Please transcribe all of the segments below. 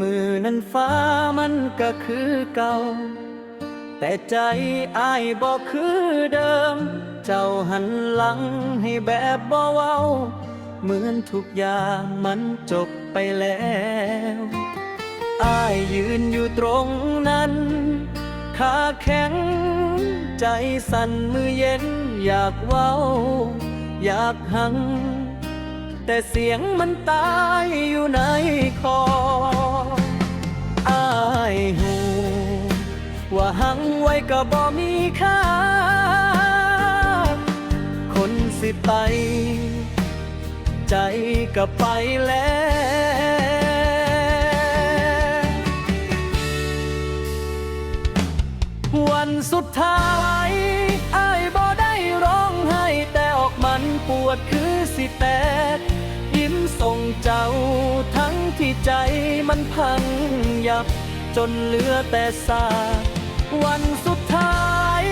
มือนั้นฟ้ามันก็คือเก่า แต่ใจอายบอกคือเดิม เจ้าหันหลังให้แบบบ่เว้า เหมือนทุกอย่างมันจบไปแล้วอ้ายยืนอยู่ตรงนั้น ขาแข็ง ใจสั่นมือเย็นอยากเว้า อยากหัง แต่เสียงมันตายอยู่ในคออ้ายหูว่าหังไว้ก็บ่มีค่า คนสิไป ใจก็ไปแล้ววันสุดท้ายอ้ายบ่ได้ร้องไห้แต่ออกมันปวดคือสิแตกยิ้ม ส่งเจ้า ทั้งที่ใจมันพังยับ จนเหลือแต่ซากวันสุดท้าย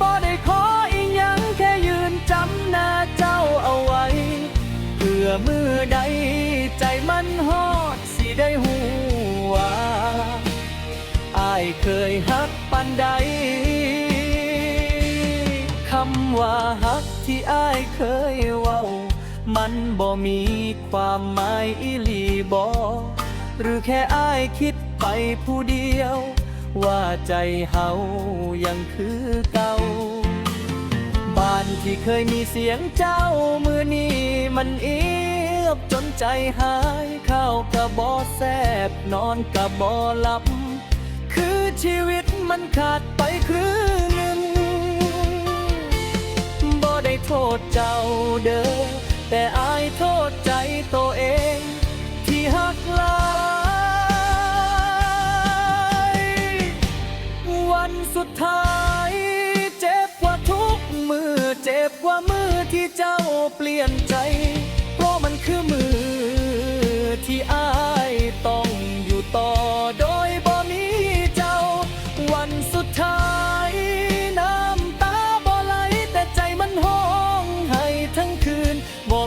บ่ได้ขออีกยังแค่ยืนจำหน้าเจ้าเอาไว้เพื่อมือใดใจมันฮอดสิได้หูว่าอายเคยฮักปันใดคำว่าฮักที่อายเคยว มันบ่มีความหมายอีหลีบอหรือแค่อายคิดไปผู้เดียว ว่าใจเฮายังคือเก่าบ้านที่เคยมีเสียงเจ้ามือนี้มันเอียบจนใจหายข้าวกะบอแซบนอนกะบอหลับ คือชีวิตมันขาดไปครึ่งหนึ่งบ่ได้โทษเจ้าเด้อ แต่อายโทษใจตัวเอง ที่หักลายวันสุดท้าย เจ็บกว่าทุกมือ เจ็บกว่ามือที่เจ้าเปลี่ยนใจ เพราะมันคือมือที่อายต้อง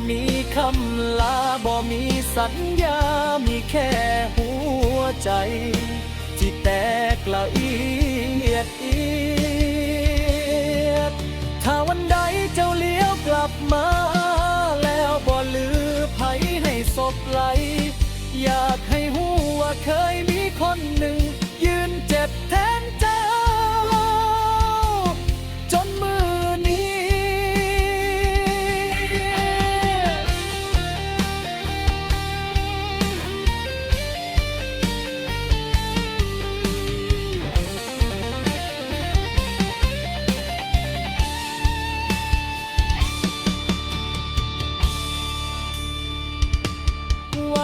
มีคำลาบ่มีสัญญา มีแค่หัวใจ ที่แตกละเอียดเอียด ถ้าวันใดเจ้าเลี้ยวกลับมา แล้วบ่ลือไผให้ศพไหล อยากให้หูว่าเคยมีคนหนึ่ง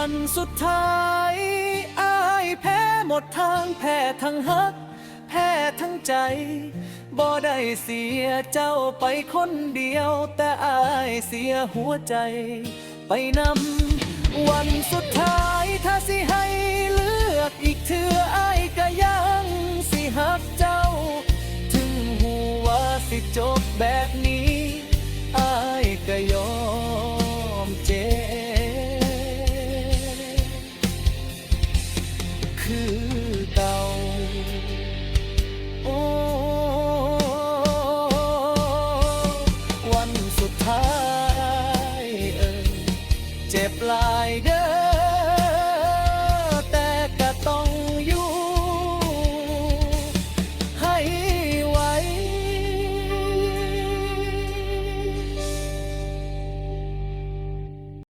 วันสุดท้ายอายแพ้หมดทางแพ้ทั้งฮัก แพ้ทั้งใจ บ่ได้เสียเจ้าไปคนเดียว แต่อายเสียหัวใจ ไปนำวันสุดท้ายถ้าสิให้เลือกอีกเถื่ออายก็ยังสิหักเจ้า ถึงหูว่าสิจบแบบ